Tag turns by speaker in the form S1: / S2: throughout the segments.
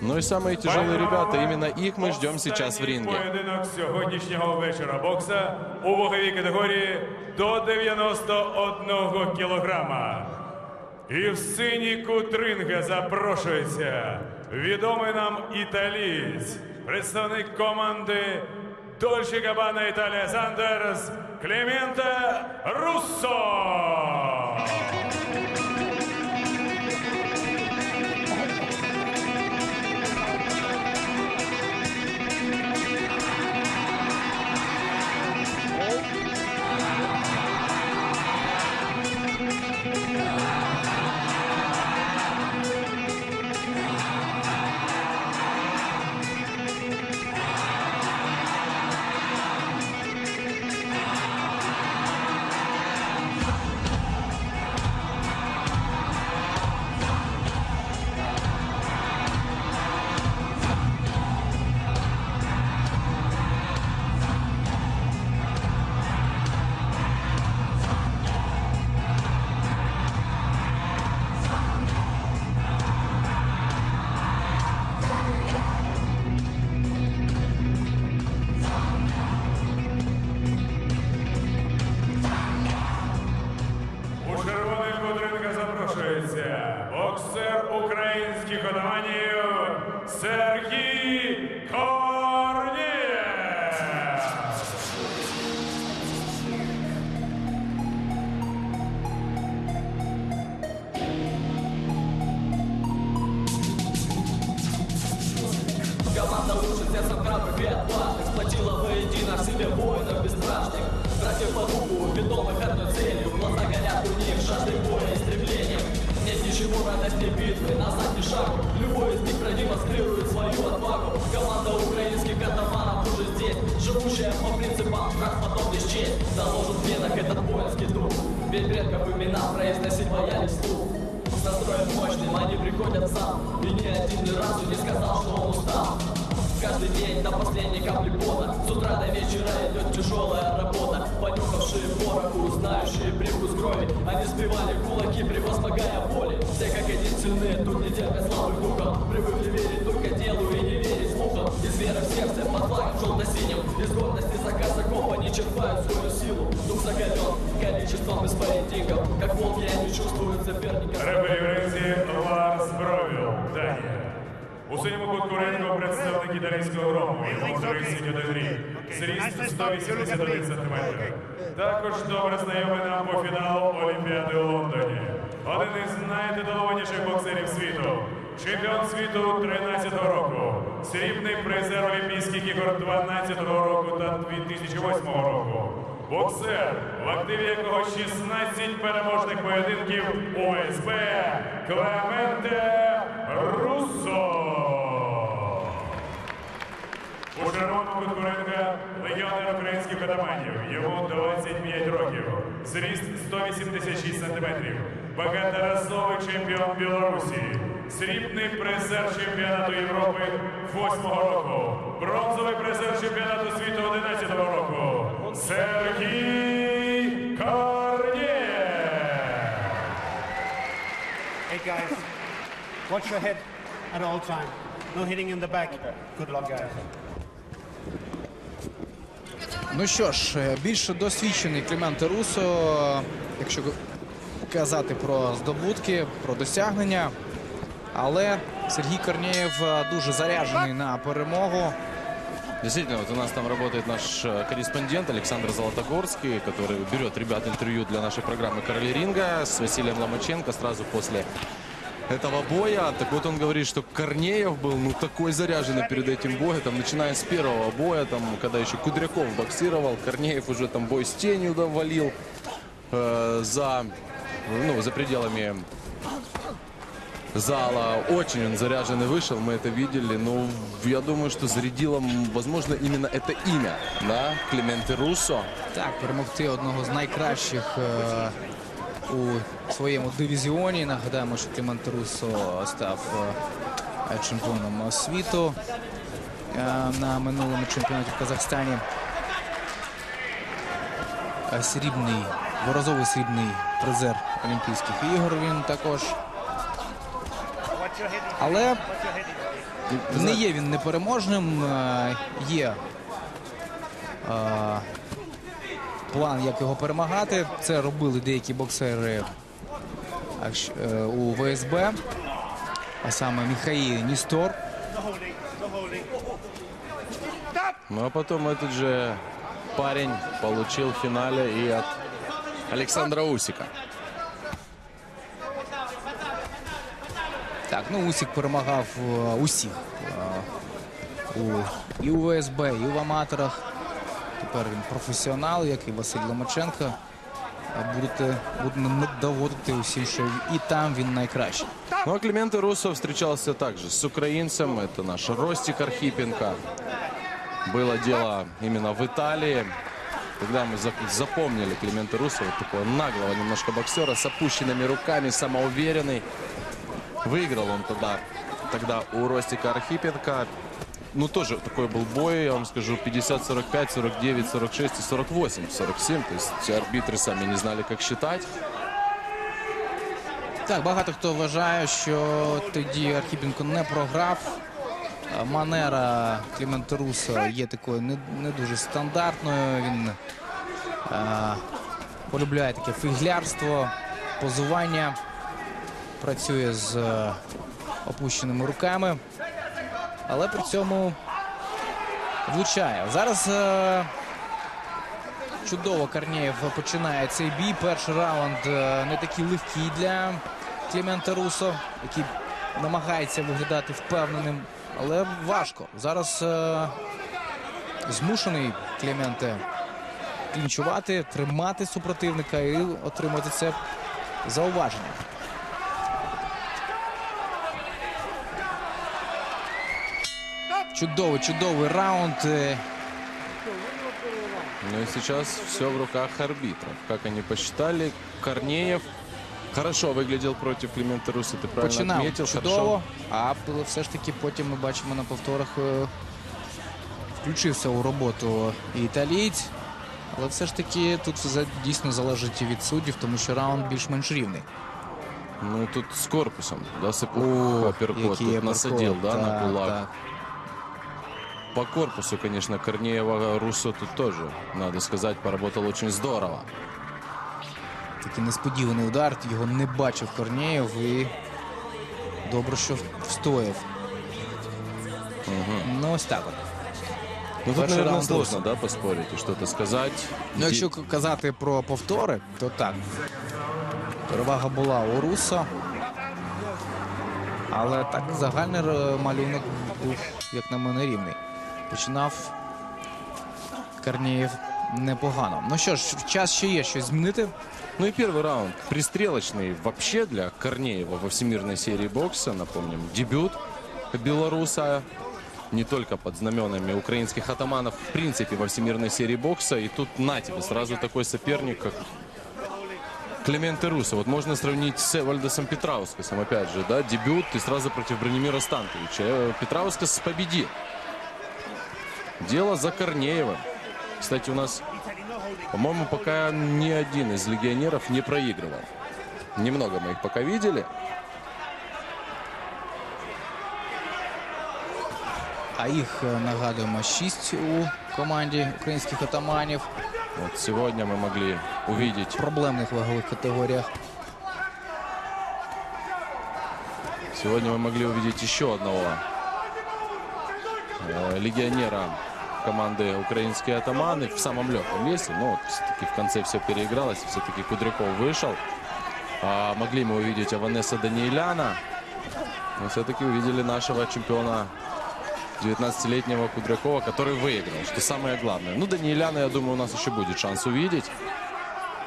S1: Ну и самые тяжелые ребята, именно их мы ждем сейчас в ринге.
S2: Поєдинок сьогоднішнього вечора бокса у ваговій категорії до 91 кілограма. І в синій кут ринга запрошується відомий нам італієць, представник команди Дольче Габана Італія Сандерс Клементе Руссо.
S3: тяжелая работа Понюхавшие пороху, знающие привкус крови Они сбивали кулаки, превозмогая боли Все как один сильные, тут не терпят слабых духом Привыкли верить только делу и не верить слухам Из веры в сердце, под флагом желто-синим Из гордости за казаков они черпают свою силу Дух закален количеством из поединков Как волки они чувствуют соперника
S2: Рефері в ринзі Ларс Бровіл. Данія. У синьому кутку рингу представник італійського грому. Йому 31 рік. Зріст 181 см. Також добре знайомий нам по фіналу Олімпіади у Лондоні. Один із найтитулованіших боксерів світу. Чемпіон світу 13-го року. Срібний призер Олімпійських ігор 12-го року та 2008 року. Боксер, в активі якого 16 переможних поєдинків ОСБ Клементе Руссо. У червоному кутку легіонер українських атаманів. Йому 25 років. Зріст 186 сантиметрів. Багаторазовий чемпіон Білорусі. Срібний призер чемпіонату Європи 8-го року. Бронзовий призер чемпіонату світу 11-го року. Сергій Корнієв.
S4: Hey guys, watch your head at all time. No hitting in the back. Good luck, guys.
S5: Ну що ж, е, більш досвідчений Кліменте Русо, якщо казати про здобутки, про досягнення. Але Сергій Корнієв е, дуже заряджений на перемогу.
S1: Действительно, вот у нас там работает наш э, корреспондент Александр Золотогорский, который берет ребят интервью для нашей программы «Короли ринга» с Василием Ломаченко сразу после этого боя. Так вот он говорит, что Корнеев был ну такой заряженный перед этим боем, там, начиная с первого боя, там, когда еще Кудряков боксировал, Корнеев уже там бой с тенью да, валил э, за, ну, за пределами зала. Очень он заряженный вышел, мы это видели. Ну, я думаю, что зарядило, м, возможно, именно это имя, да, Клементе Руссо.
S5: Так, перемогти одного з найкращих е, у своєму дивізіоні. Нагадаємо, що Кліменте Руссо став е, чемпіоном світу е, на минулому чемпіонаті в Казахстані. Е, Срібний, дворазовий срібний призер Олімпійських ігор. Він також. Але не є він непереможним. Є план, як його перемагати. Це робили деякі боксери е, у ВСБ, а саме Міхаїл Ністор.
S1: Ну а потом этот же парень получил в финале и от Александра Усика.
S5: Так, ну Усік перемагав е, усіх. е, у, і у ВСБ, і в аматорах. Тепер він професіонал, як і Василь Ломаченко. Е, Будете, буде не доводити усім, що і там він найкращий.
S1: Ну а Климент Русов встречался также с украинцем. Это наш Ростик Архипенко. Было дело именно в Италии. Когда мы за- запомнили Климента Русова, такого наглого немножко боксера с опущенными руками, самоуверенный. Выиграл он тогда, тогда у Ростика Архипенко. Ну, тоже такой был бой, я вам скажу, 50-45, 49-46 и 48-47. То есть арбитры сами не знали, как считать.
S5: Так, багато хто вважає, що тоді Архіпенко не програв. Манера Клімента Руса є такою не, не дуже стандартною. Він е, полюбляє таке фіглярство, позування, працює з опущеними руками, але при цьому влучає. Зараз е, Чудово Корнеєв починає цей бій. Перший раунд е, не такий легкий для Клімента Русо, який намагається виглядати впевненим, але важко. Зараз е, змушений Кліменте клінчувати, тримати супротивника і отримати це зауваження. Чудовий, чудовий раунд. Е,
S1: Ну и сейчас все в руках арбитров. Как они посчитали, Корнеев хорошо выглядел против Климента Руса. Ты правильно
S5: Починав
S1: отметил.
S5: чудово, а було все ж таки потім ми бачимо на повторах. е, Включився у роботу і італієць. Але все ж таки тут все за- дійсно залежить і від суддів, тому що раунд більш-менш рівний.
S1: Ну и тут с корпусом, да, Сыпух
S5: О,
S1: апперкот
S5: який
S1: тут
S5: апперкот,
S1: насадил, да, на
S5: так,
S1: кулак.
S5: так.
S1: По корпусу, конечно, Корнеева Руссо тут тоже, надо сказать, поработал очень здорово.
S5: Такий несподіваний удар. Його не бачив Корнєєв і добре, що встояв. Ну, ось так от.
S1: Ну тут,
S5: Перший
S1: наверное,
S5: раунд
S1: сложно, да, поспорить и что-то сказать.
S5: Ну, якщо к- казати про повтори, то так. Перевага була у Руссо. Але так загальний е, малюнок був, як на мене, рівний. Починав Корнеєв непогано. Ну що ж, час ще є щось змінити.
S1: Ну и первый раунд пристрелочный вообще для Корнеева во всемирной серии бокса. Напомним, дебют белоруса. Не только под знаменами украинских атаманов, в принципе, во всемирной серии бокса. И тут на тебе сразу такой соперник, как Климент Руса. Вот можно сравнить с Эвальдосом Петраускасом, опять же, да, дебют и сразу против Бронемира Станковича. Э, Петраускас победил. Дело за Корнеевым. Кстати, у нас по-моему, пока ни один из легионеров не проигрывал. Немного мы их пока видели.
S5: А їх е, нагадуємо шість у команді українських атаманів
S1: Вот сегодня мы могли увидеть,
S5: в проблемних вагових категоріях.
S1: сегодня мы могли увидеть еще одного э, легионера команды украинские атаманы в самом легком весе. Но вот все-таки в конце все переигралось, все-таки Кудряков вышел. А могли мы увидеть Аванеса Даниэляна. Но все-таки увидели нашего чемпиона 19-летнего Кудрякова, который выиграл, что самое главное. Ну, Даниэляна, я думаю, у нас еще будет шанс увидеть.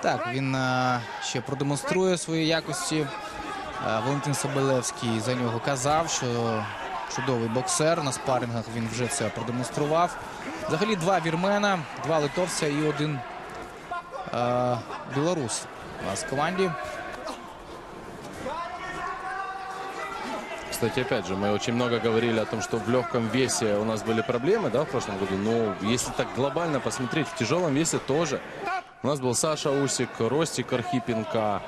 S5: Так, він е, ще продемонструє свої якості. Е, Валентин Соболевський за нього казав, що чудовий боксер. На спарингах він вже це продемонстрував. Взагалі два вірмена, два литовця і один е, білорус у нас в команді.
S1: Кстати, опять же, мы очень много говорили о том, что в легком весе у нас были проблемы, да, в прошлом году. Но если так глобально посмотреть, в тяжелом весе тоже. У нас был Саша Усик, Ростик Архипенко,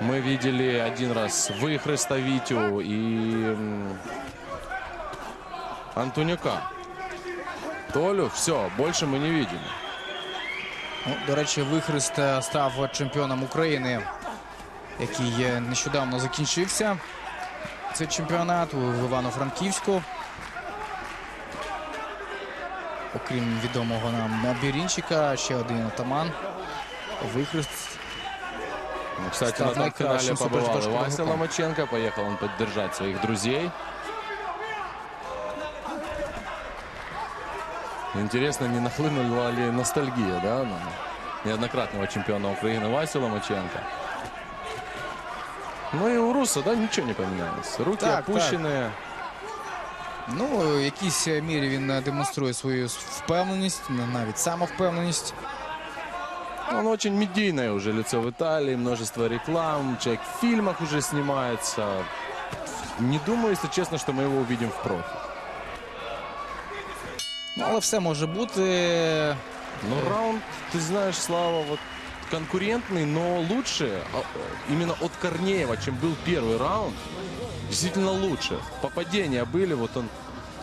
S1: Мы видели один раз выхреста Витю и м, Антонюка. Толю, все, больше мы не видим.
S5: Ну, до речі, Вихрест е, став чемпіоном України, який е, нещодавно закінчився. Цей чемпіонат у Івано-Франківську. Окрім відомого нам Бірінчика, ще один атаман. Вихрест.
S1: Ну, Кстати,
S5: Стал
S1: на финале побывал Вася. Ломаченко. Поехал он поддержать своих друзей. Интересно, не нахлынула ли ностальгия, да, на неоднократного чемпиона Украины Васю Ломаченко. Ну и у Руса, да, ничего не поменялось. Руки
S5: Так,
S1: опущенные.
S5: Ну, в якійсь мірі він е, демонструє свою впевненість, навіть самовпевненість.
S1: Он очень медийное уже лицо в Италии, множество реклам, человек в фильмах уже снимается. Не думаю, если честно, что мы его увидим в профи.
S5: Ну, але все може бути.
S1: Ну, раунд, ты знаешь, Слава, вот конкурентный, но лучше а, именно от Корнеева, чем был первый раунд. Действительно лучше. Попадения были, вот он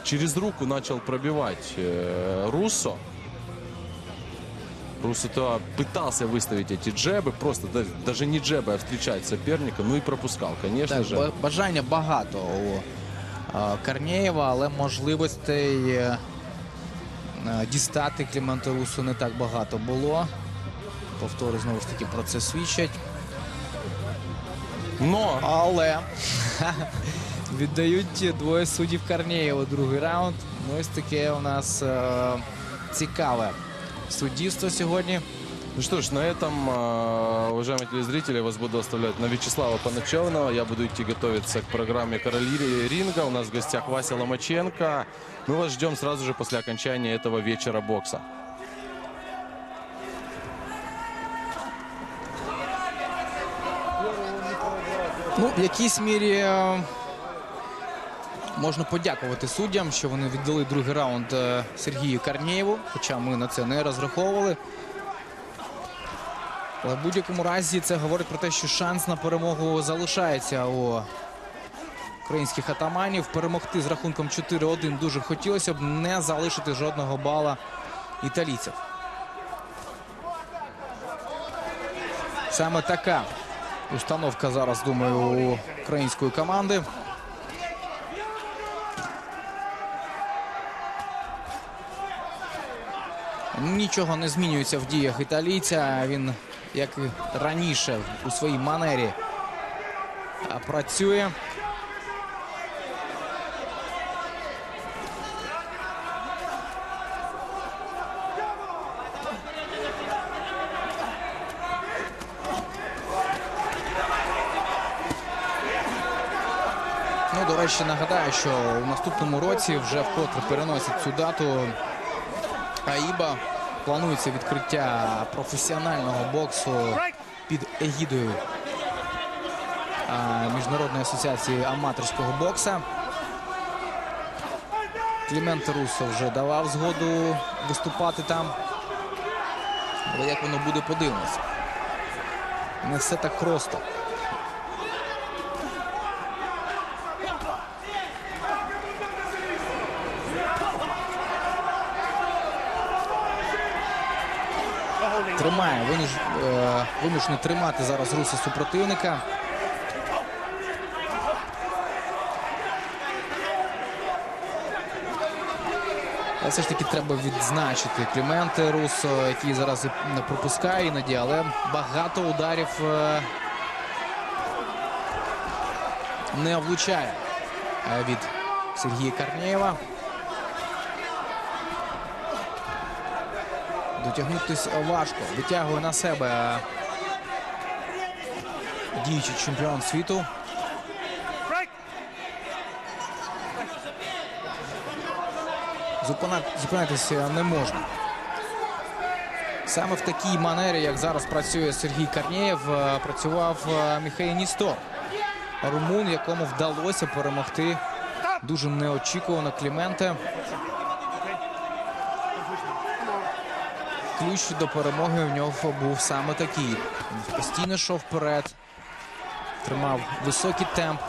S1: через руку начал пробивать э, Руссо. Руссо то пытался выставить эти джебы, просто да- даже не джебы, а встречать соперника, ну и пропускал, конечно
S5: Так,
S1: же.
S5: ба- бажання багато у е, Корнєєва, але можливостей е, е, дістати Клімента Русу не так багато було. Повтори знову ж таки про це свідчать.
S1: Но
S5: Але віддають двоє суддів Корнеєва другий раунд. Ну, ось таке у нас е, цікаве суддівство сьогодні.
S1: Ну что ж, на этом, э, уважаемые телезрители, я вас буду оставлять на Вячеслава Поначевного. Я буду идти готовиться к программе «Короли ринга». У нас в гостях Вася Ломаченко. Мы вас ждем сразу же после окончания этого вечера бокса.
S5: Ну, в якійсь мірі е, можна подякувати суддям, що вони віддали другий раунд е, Сергію Корнєєву, хоча ми на це не розраховували. Але в будь-якому разі це говорить про те, що шанс на перемогу залишається у українських атаманів. Перемогти з рахунком 4-1 дуже хотілося б не залишити жодного бала італійців. Саме така установка зараз, думаю, у української команди. Нічого не змінюється в діях італійця. Він, як раніше, у своїй манері працює. Ну, до речі, нагадаю, що у наступному році вже вкотре переносять цю дату. Аїба планується відкриття професіонального боксу під егідою Міжнародної асоціації аматорського бокса. Клімент Руссо вже давав згоду виступати там. Але як воно буде, подивимось. Не все так просто. Тримає, е, вимушений тримати зараз руси супротивника. Все ж таки треба відзначити Кліменте Руссо, який зараз пропускає іноді, але багато ударів е, не влучає е, від Сергія Корнєєва. Дотягнутися важко. Витягує на себе діючий чемпіон світу. Зупинятися не можна. Саме в такій манері, як зараз працює Сергій Корнєєв, е, працював е, Міхей Ністор. Румун, якому вдалося перемогти дуже неочікувано Кліменте. Ключ до перемоги в нього був саме такий. Він постійно йшов вперед. тримав високий темп.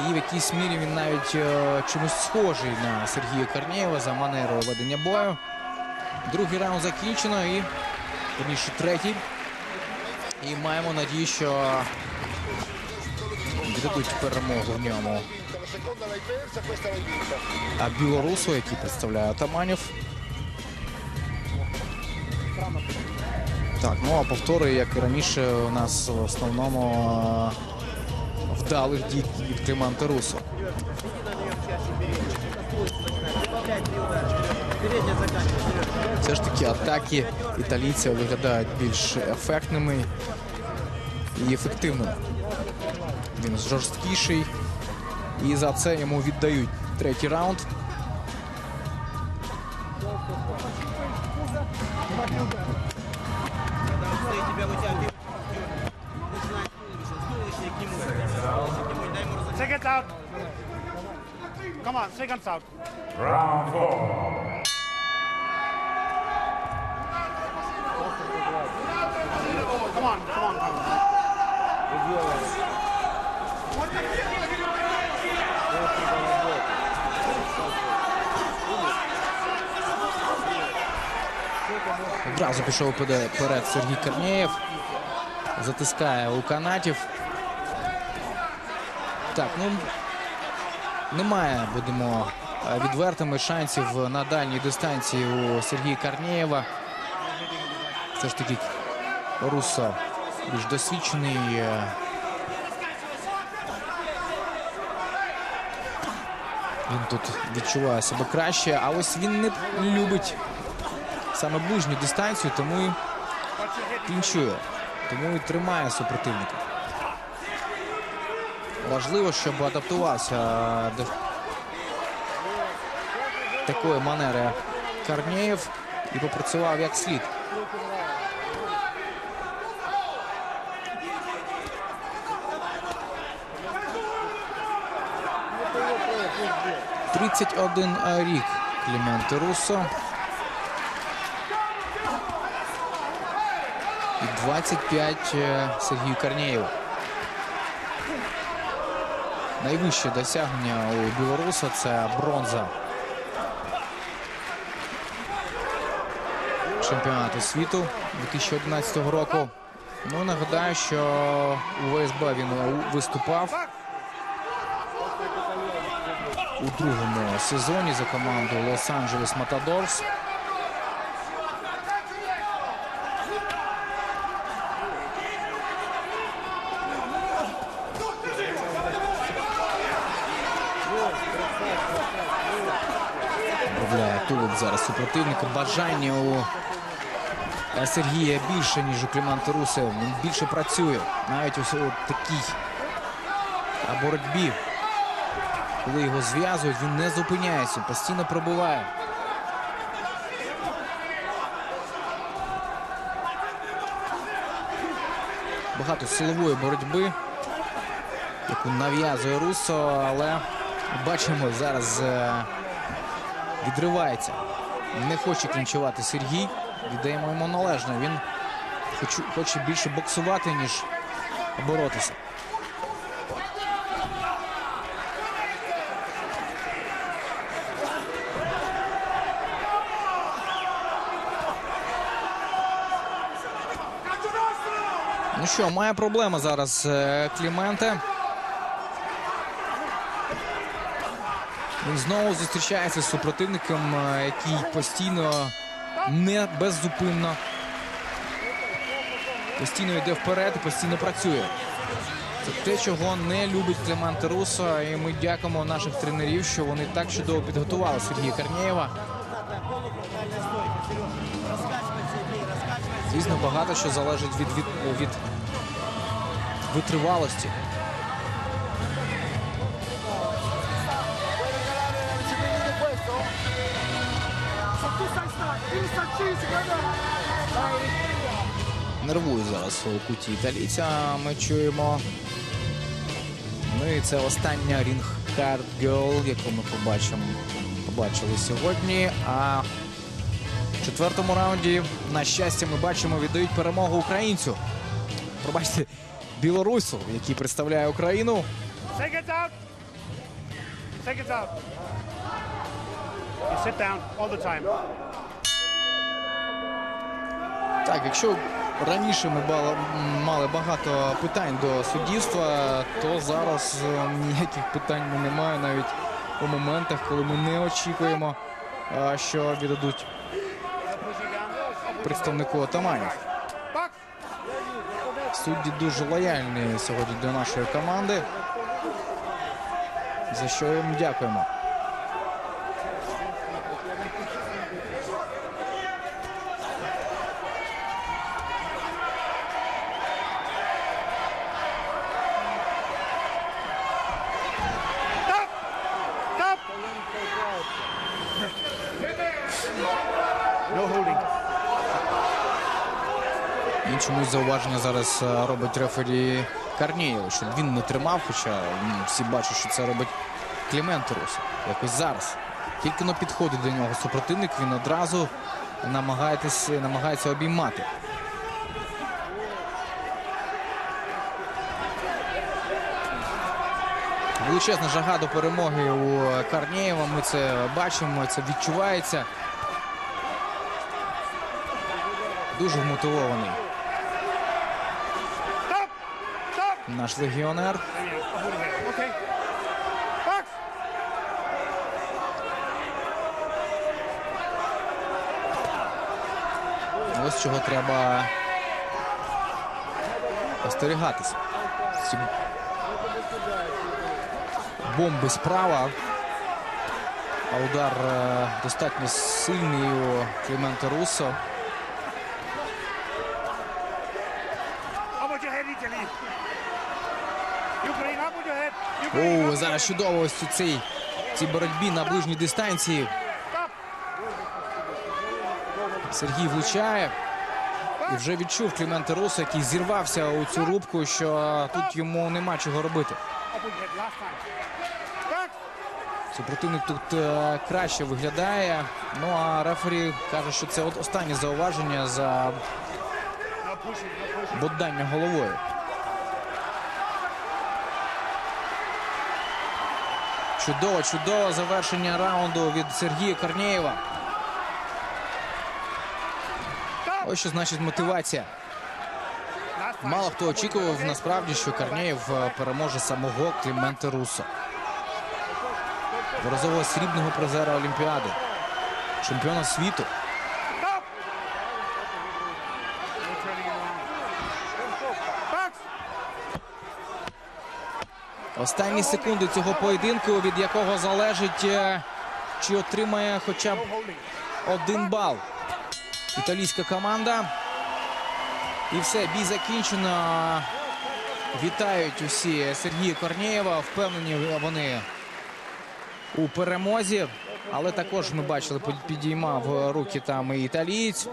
S5: І в якійсь мірі він навіть е, чимось схожий на Сергія Корнєєва за манерою ведення бою. Другий раунд закінчено і верніше третій. І маємо надію, що віддадуть перемогу в ньому. А білорусу, який представляє Атаманів. Так, ну а повтори, як і раніше, у нас в основному е, вдалих дій від Кліманта Русо. Все ж таки атаки італійця виглядають більш ефектними і ефективними. Він жорсткіший. І за це йому віддають третій раунд.
S4: Seconds out. Come on, seconds out.
S2: Раунд 4.
S5: Одразу пішов вперед Сергій Корнєєв. Затискає у канатів. Так, ну немає, будемо е, відвертими шансів на дальній дистанції у Сергія Корнєєва. Все ж таки Руссо більш досвідчений. е, Він тут відчуває себе краще, а ось він не любить саме ближню дистанцію, тому і клінчує, тому і тримає супротивника. Важливо, щоб адаптувався до такої манери Корнєєв і попрацював як слід. Тридцять один рік Кліменте Руссо. 25 е, Сергію Корнєєву. Найвище досягнення у білоруса це бронза чемпіонату світу 2011 року. Ну, нагадаю, що у ВСБ він виступав у другому сезоні за команду Лос-Анджелес Матадорс. Зараз супротивника. Бажання у е, Сергія більше, ніж у Кліманта Русе. Він більше працює. Навіть у такій е, боротьбі. Коли його зв'язують, він не зупиняється, постійно пробиває. Багато силової боротьби, яку нав'язує Руссо, але бачимо, зараз е, відривається. Не хоче клінчувати Сергій. Віддаємо йому належне. Він хоче, хоче більше боксувати, ніж боротися. Ну що, має проблема зараз е, Кліменте. Він знову зустрічається з супротивником, е, який постійно не беззупинно. Постійно йде вперед і постійно працює. Це те, чого не любить Клеманте Руссо. І ми дякуємо наших тренерів, що вони так чудово підготували Сергія Корнєєва. Звісно, багато що залежить від, від, від витривалості. Нервує зараз у куті італійця. Ми чуємо. Ну і це остання рінг Hard Girl, яку ми побачимо, побачили сьогодні. А в четвертому раунді, на щастя, ми бачимо, віддають перемогу українцю. Пробачте, білорусу, який представляє Україну.
S4: You sit down all the time.
S5: Так, якщо раніше ми мали багато питань до суддівства, то зараз е, ніяких питань немає навіть у моментах, коли ми не очікуємо, що віддадуть представнику отаманів. Судді дуже лояльні сьогодні до нашої команди. За що їм дякуємо.
S4: Stop. Stop. No holding.
S5: І чомусь зауваження зараз е, робить рефері Карнієв, щоб він не тримав, хоча всі бачать, що це робить Клімент Рус. Якось зараз. Тільки но підходить до нього супротивник, він одразу намагається обіймати. Величезна жага до перемоги у Карнієва. Ми це бачимо, це відчувається. Дуже вмотивований наш легіонер. Ось чого треба остерігатися. Бомби справа. А удар е, достатньо сильний у Клімента Руссо.
S4: Head. Ukraine, up
S5: О, зараз чудово ось у цій, цій боротьбі на ближній дистанції. Сергій влучає. І вже відчув Клімента Руссо, який зірвався у цю рубку, що тут йому нема чого робити. Супротивник тут е, краще виглядає. Ну а рефері каже, що це от останнє зауваження за бодання головою. Чудово, чудове завершення раунду від Сергія Корнєєва. Ось що значить мотивація. Мало хто очікував насправді, що Корнєєв е, переможе самого Клімента Руссо. Дворазового срібного призера Олімпіади, чемпіона світу. Останні секунди цього поєдинку, від якого залежить, е, чи отримає хоча б один бал. Італійська команда. І все, бій закінчено. Вітають усі Сергія Корнєєва. Впевнені вони у перемозі. Але також ми бачили, підіймав руки там і італієць.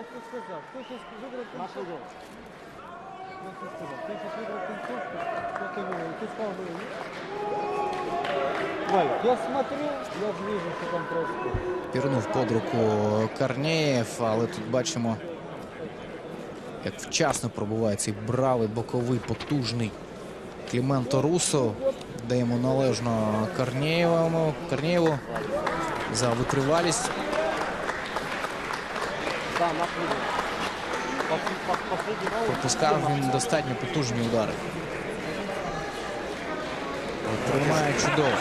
S5: Пірнув под руку Корнєєв, але тут бачимо, як вчасно пробуває цей бравий, боковий, потужний Кліменто Руссо. Даємо належно Корнєєвому, Корнєєву за витривалість.
S6: Да, находит. Последний раунд.
S5: Пропускав він достатньо потужні удари. Тримає чудово.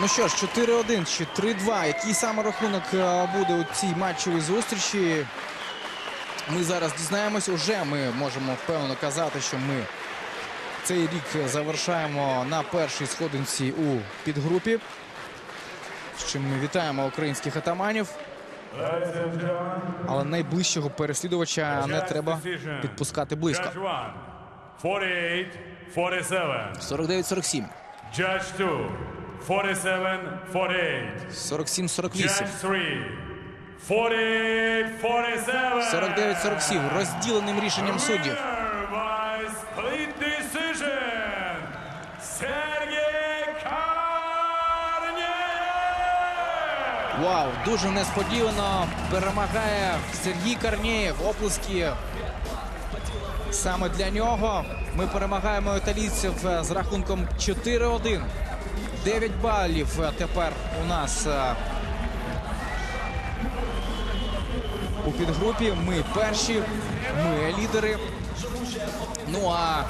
S5: Ну що ж, 4-1 чи 3-2. Який саме рахунок е, буде у цій матчевій зустрічі? Ми зараз дізнаємось. Уже ми можемо впевнено казати, що ми цей рік завершаємо на першій сходинці у підгрупі. З чим ми вітаємо українських атаманів. Але найближчого переслідувача не треба підпускати близько.
S2: Judge 1, 48, 47.
S5: 49-47,
S2: Judge 2, 47, 48.
S5: 47-48.
S2: Judge 3, 40, 47.
S5: 49-47 розділеним рішенням суддів. Вау, дуже несподівано перемагає Сергій Корнєєв. Оплески саме для нього. Ми перемагаємо італійців е, з рахунком 4-1. 9 балів е, тепер у нас е, у підгрупі. Ми перші, ми лідери. Ну а